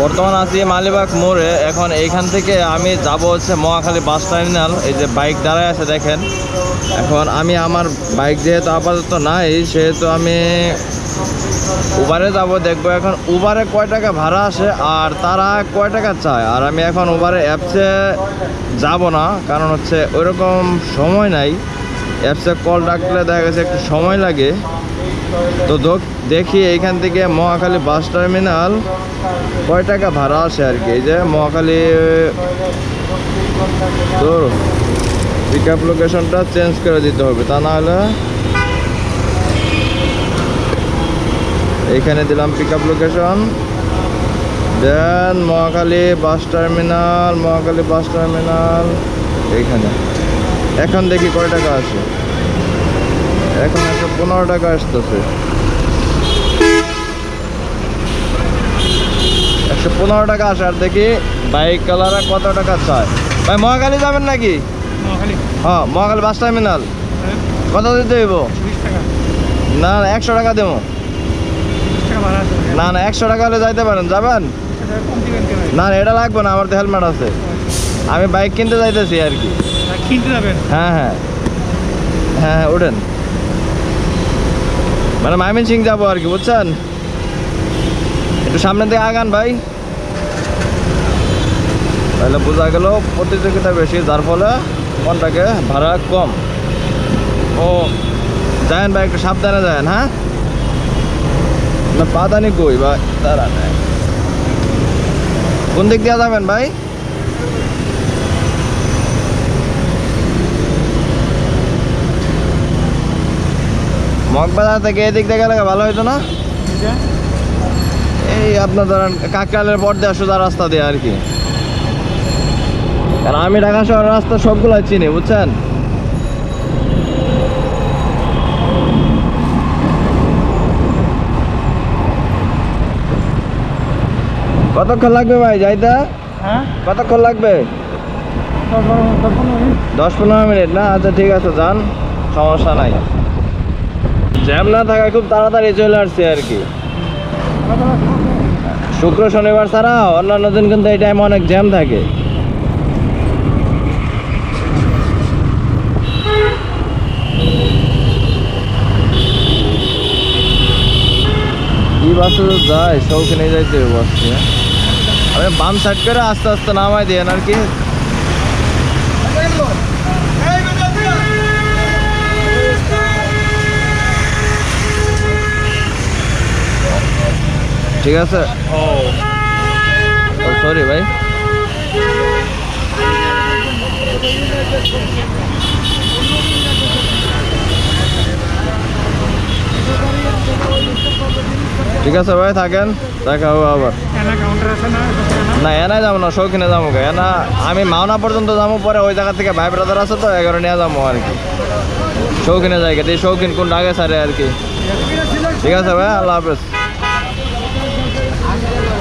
বর্তমান আছি মালিবাগ মোড়ে। এখন এইখান থেকে আমি যাব হচ্ছে মহাখালী বাস টার্মিনাল। এই যে বাইক দাঁড়ায় আছে, দেখেন। এখন আমি আমার বাইক যেহেতু আপাতত নাই, সেহেতু আমি উবারে যাব, দেখব এখন উবারে কয় টাকা ভাড়া আসে আর তারা কয় টাকা চায়। আর আমি এখন উবারে অ্যাপসে যাব না, কারণ হচ্ছে ওইরকম সময় নাই। অ্যাপসে কল ডাকলে দেখা গেছে একটু সময় লাগে। তো দেখি এইখান থেকে মহাখালী বাস টার্মিনাল। কয় টাকা ভাড়া আসে আর কি? এই যে মহাখালী তো পিক আপ লোকেশনটা চেঞ্জ করে দিতে হবে, তা না হলে এইখানে দিলাম পিক আপ লোকেশন দেন Mohakhali bus terminal, Mohakhali bus terminal এইখানে এখন দেখি কয় টাকা আসে এখন একশো পনেরো টাকা আসতেছে। একশো পনেরো টাকা আসে আর দেখি বাইক কালারা কত টাকা চায়। ভাই মহাখালী যাবেন নাকি? হ্যাঁ মহাখালী বাস টার্মিনাল। কত দিতে হইব? না না একশো টাকা দেবো। না না একশো টাকা হলে যাইতে পারেন যাবেন? কেন? না না এটা লাগবে না আমার তো হেলমেট আছে। আমি বাইক কিনতে যাইতেছি আর কি। কিনতে যাবেন? হ্যাঁ হ্যাঁ। হ্যাঁ হ্যাঁ ওঠেন মানে মাইমিন সিং যাব আর কি, বুঝছেন? একটু সামনের দিকে আগান ভাই। তাহলে বোঝা গেল প্রতিযোগিতা বেশি, যার ফলে কোনটাকে ভাড়া কম। ও, যায়েন ভাই, একটু সাবধানে যায়েন হ্যাঁ? না, পাদানি কই ভাই? দাঁড়ান কোন দিক দিয়ে যাবেন ভাই? মগবাজার থেকে এদিক দিয়ে গেলে ভালো হইতো না? এই আপনার ধরেন কাকরালের পর দেওয়া সোজা রাস্তা দিয়ে আর কি। কারণ আমি ঢাকা শহরের রাস্তা সবগুলো চিনি বুঝছেন? কতক্ষণ লাগবে ভাই যাইতে? হ্যাঁ? কতক্ষণ লাগবে? দশ পনেরো মিনিট না? আচ্ছা ঠিক আছে যান। সমস্যা নাই। জ্যাম না থাকায় খুব তাড়াতাড়ি চলে আসছে আর কি। শুক্র, শনিবার ছাড়া অন্যান্য দিন কিন্তু এই টাইম অনেক জ্যাম থাকে। কি বাসে যায় যাইতে হবে আমি বাম সাইড করে আস্তে আস্তে নামাই দিয়ে আর কি। ঠিক আছে? সরি ভাই। ঠিক আছে, ভাই, থাকেন। দেখা হবে আবার। না এনাই যাব না, শৌখিনে যাব এনা আমি মাওনা পর্যন্ত যাব, পরে ওই জায়গা থেকে ভাই ব্রাদার আছে তো, এগারো নিয়ে যাব আর কি। শৌখিনে জায়গা দিয়ে শৌখিন কোন আগে সারে আর কি। ঠিক আছে, ভাই, আল্লাহ হাফেজ। Thank you.